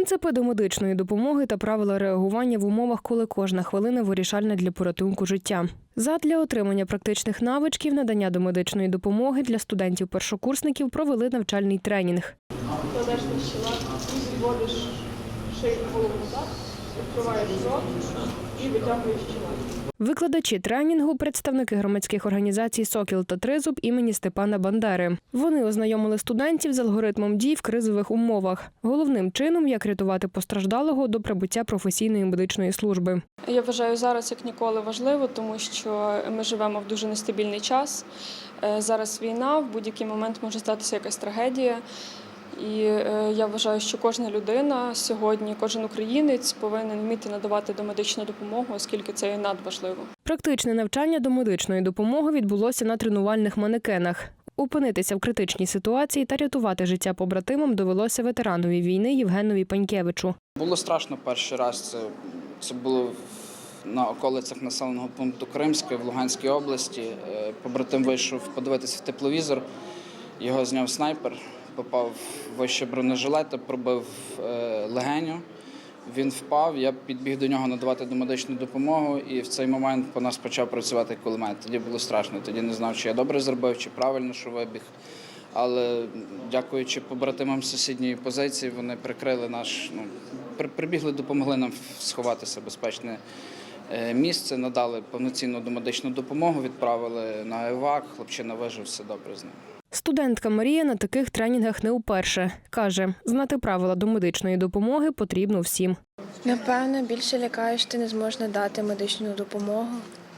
Принципи домедичної допомоги та правила реагування в умовах, коли кожна хвилина вирішальна для порятунку життя. Задля отримання практичних навичків надання домедичної допомоги для студентів-першокурсників провели навчальний тренінг. кладеш на щелак, зводиш шию голову так, і. Викладачі тренінгу представники громадських організацій Сокіл та Тризуб імені Степана Бандери. Вони ознайомили студентів з алгоритмом дій в кризових умовах. Головним чином, як рятувати постраждалого до прибуття професійної медичної служби. Я вважаю зараз як ніколи важливо, тому що ми живемо в дуже нестабільний час. Е, Зараз війна, в будь-який момент може статися якась трагедія. І е, я вважаю, що кожна людина сьогодні, кожен українець повинен вміти надавати домедичну допомогу, оскільки це є надважливо. Практичне навчання до медичної допомоги відбулося на тренувальних манекенах. Опинитися в критичній ситуації та рятувати життя побратимам довелося ветеранові війни Євгенові Панькевичу. Було страшно перший раз. Це, це було на околицях населеного пункту Кримське в Луганській області. Е, Побратим вийшов подивитися в тепловізор. Його зняв снайпер, попав вище бронежилета, пробив е, легеню. Він впав, я підбіг до нього надавати домедичну допомогу, і в цей момент по нас почав працювати кулемет. Тоді було страшно. Тоді не знав, чи я добре зробив, чи правильно, що вибіг. Але дякуючи побратимам сусідньої позиції, вони прикрили наш. Ну, прибігли, допомогли нам сховатися в безпечне е, місце, надали повноцінну домедичну допомогу, відправили на ЕВАК, хлопчина вижив, все добре з ним. Студентка Марія на таких тренінгах не вперше. Каже, знати правила до медичної допомоги потрібно всім. Напевно, більше лякаєш, ти не зможеш надати медичну допомогу,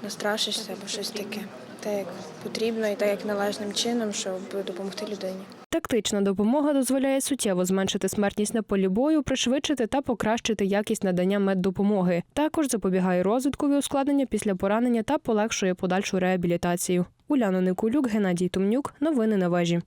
настрашишся або щось таке. Так як потрібно і так як належним чином, щоб допомогти людині. Тактична допомога дозволяє суттєво зменшити смертність на полі бою, пришвидшити та покращити якість надання меддопомоги. Також запобігає розвиткові ускладнення після поранення та полегшує подальшу реабілітацію. Уляна Никулюк, Геннадій Тумнюк. Новини на вежі.